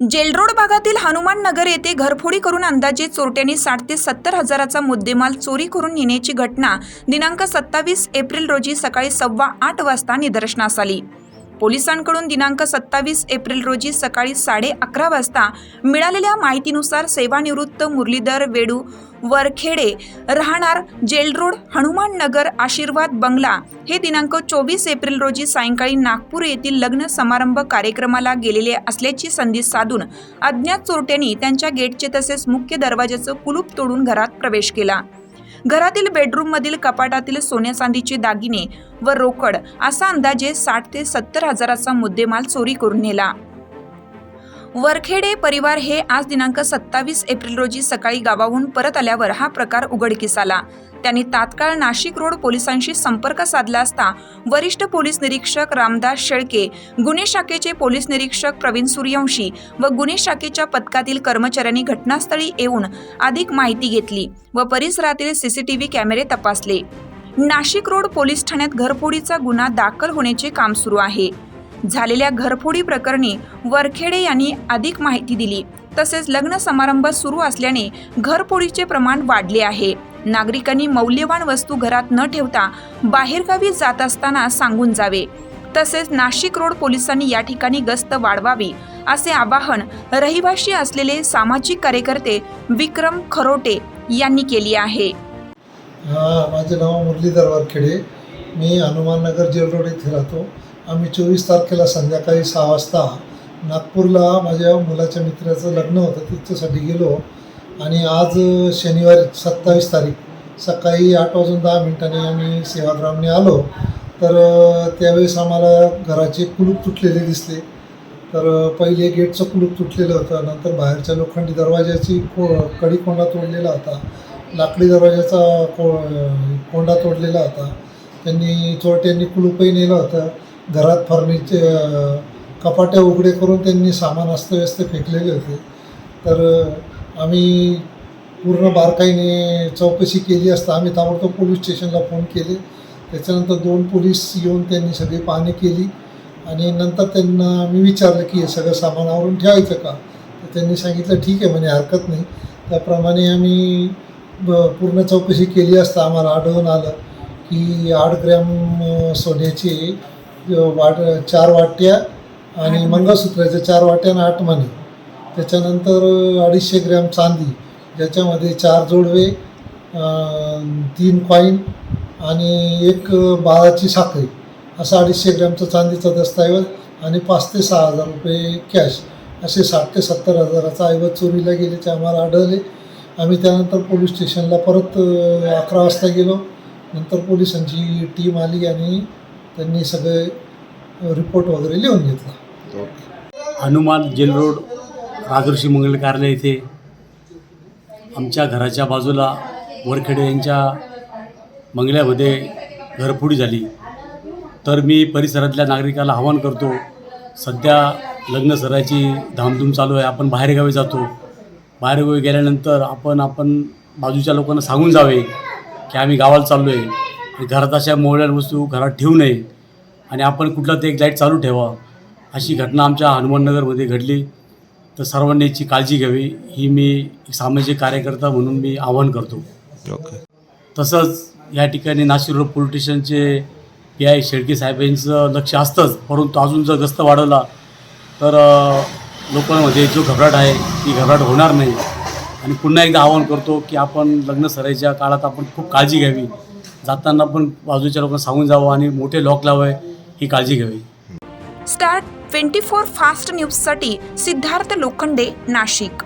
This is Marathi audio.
जेलरोड भागातील हनुमान नगर येथे घरफोडी करून अंदाजे चोरट्यांनी साठ ते सत्तर हजाराचा मुद्देमाल चोरी करून नेण्याची घटना दिनांक सत्तावीस एप्रिल रोजी सकाळी सव्वा आठ वाजता निदर्शनास आली. पोलिसांकडून दिनांक सत्तावीस एप्रिल रोजी सकाळी साडे अकरा वाजता मिळालेल्या माहितीनुसार सेवानिवृत्त मुरलीधर वेडू वरखेडे राहणार जेलरोड हनुमान नगर आशीर्वाद बंगला हे दिनांक चोवीस एप्रिल रोजी सायंकाळी नागपूर येथील लग्न समारंभ कार्यक्रमाला गेलेले असल्याची संधी साधून अज्ञात चोरट्यांनी त्यांच्या गेटचे तसेच मुख्य दरवाजाचं कुलूप तोडून घरात प्रवेश केला. घरातील बेडरूममधील कपाटातील सोन्या चांदीचे दागिने व रोकड असा अंदाजे साठ ते सत्तर हजाराचा मुद्देमाल चोरी करून नेला. वरखेडे परिवार हे आज दिनांक सत्तावीस एप्रिल रोजी सकाळी गावाहून परत आल्यावर हा प्रकार उघडकीस आला. त्यांनी तात्काळ नाशिक रोड पोलिसांशी संपर्क साधला असता वरिष्ठ पोलीस निरीक्षक रामदास शेळके गुन्हे शाखेचे पोलीस निरीक्षक प्रवीण सूर्यवंशी व गुन्हे शाखेच्या पथकातील कर्मचाऱ्यांनी घटनास्थळी येऊन अधिक माहिती घेतली व परिसरातील सीसीटीव्ही कॅमेरे तपासले. नाशिक रोड पोलीस ठाण्यात घरफोडीचा गुन्हा दाखल होण्याचे काम सुरू आहे. झालेल्या घरफोडी प्रकरणी वरखेडे यांनी अधिक माहिती दिली. तसेच लग्न समारंभ सुरू असल्याने घरफोडीचे प्रमाण वाढले आहे. नागरिकांनी मौल्यवान वस्तू घरात न ठेवता बाहेरगावी जात असताना सांगून जावे. तसेच नाशिक रोड पोलिसांनी या ठिकाणी गस्त वाढवावी असे आवाहन रहिवाशी असलेले सामाजिक कार्यकर्ते विक्रम खरोटे यांनी केली आहे. माझे नाव मुरलीधर वारखेडे. मी हनुमाननगर जेल रोड येथे राहतो. आम्ही चोवीस तारखेला संध्याकाळी सहा वाजता नागपूरला माझ्या मुलाच्या मित्राचं लग्न होतं तिच्यासाठी गेलो. आणि आज शनिवारी सत्तावीस तारीख सकाळी आठ वाजून दहा मिनिटांनी आम्ही सेवाग्रामने आलो. तर त्यावेळेस आम्हाला घराचे कुलूप तुटलेले दिसले. तर पहिले गेटचं कुलूप तुटलेलं होतं नंतर बाहेरच्या लोखंडी दरवाजाची को कडी कोंडा तोडलेला होता लाकडी दरवाजाचा को कोंडा तोडलेला होता. त्यांनी चोरट्यांनी कुलूपही नेलं होतं. घरात फर्निचर कपाट्या उघडे करून त्यांनी सामान अस्तव्यस्त फेकलेले होते. तर आम्ही पूर्ण बारकाईने चौकशी केली असता आम्ही ताबडतोब पोलीस स्टेशनला फोन केले. त्याच्यानंतर दोन पोलीस येऊन त्यांनी सगळी पाहणी केली आणि नंतर त्यांना मी विचारलं की हे सगळं सामान आवरून ठेवायचं का? तर त्यांनी सांगितलं ठीक आहे म्हणे हरकत नाही. त्याप्रमाणे आम्ही ब- पूर्ण चौकशी केली असता आम्हाला आढळून आलं की आठ ग्रॅम सोन्याची वाट चार वाट्या आणि मंगळसूत्राच्या चार वाट्या आणि आठ मणी. त्याच्यानंतर अडीचशे ग्रॅम चांदी ज्याच्यामध्ये चार जोडवे तीन कॉईन आणि एक बाळाची साखळी. असा अडीचशे ग्रॅमचा चांदीचा दस्तऐवज आणि पाच ते सहा हजार रुपये कॅश. असे साठ ते सत्तर हजाराचा ऐवज चोरीला गेल्याचे आम्हाला आढळले. आम्ही त्यानंतर पोलीस स्टेशनला परत अकरा वाजता गेलो. नंतर पोलिसांची टीम आली आणि त्यांनी सगळे रिपोर्ट वगैरे लिहून घेतला. हनुमान जेल रोड राजर्षी मंगल कार्यालय येथे आमच्या घराच्या बाजूला वरखेडे यांच्या मंगल्यामध्ये घरफोडी झाली. तर मी परिसरातल्या नागरिकाला आवाहन करतो सध्या लग्न सरायची धामधूम चालू आहे आपण बाहेरगावी जातो. बाहेरगावी गेल्यानंतर आपण आपण बाजूच्या लोकांना सांगून जावे की आम्ही गावाला चाललो आहे घरात अशा मोडल्या वस्तू घरात ठेवू नये आणि आपण कुठला ते एक लाइट चालू ठेवा. अशी घटना आमच्या हनुमाननगरमध्ये घडली. तर सर्वांनी याची काळजी घ्यावी. ही मी एक सामाजिक कार्यकर्ता म्हणून मी आवाहन करतो. ओके. तसंच या ठिकाणी नाशिक रोड पोलीस स्टेशनचे पी आय शेळके साहेब यांचं लक्ष असतंच. परंतु अजून जर गस्त वाढवला तर लोकांमध्ये जो घबराट आहे ती घबराट होणार नाही. आणि पुन्हा एकदा आवाहन करतो की आपण लग्न सराईच्या काळात आपण खूप काळजी घ्यावी. जाताना पण बाजूच्या लोकांना सांगून जावं आणि मोठे लॉक लावावे ही काळजी घ्यावी. स्टार ट्वेंटी फोर फास्ट न्यूजसाठी सिद्धार्थ लोखंडे नाशिक.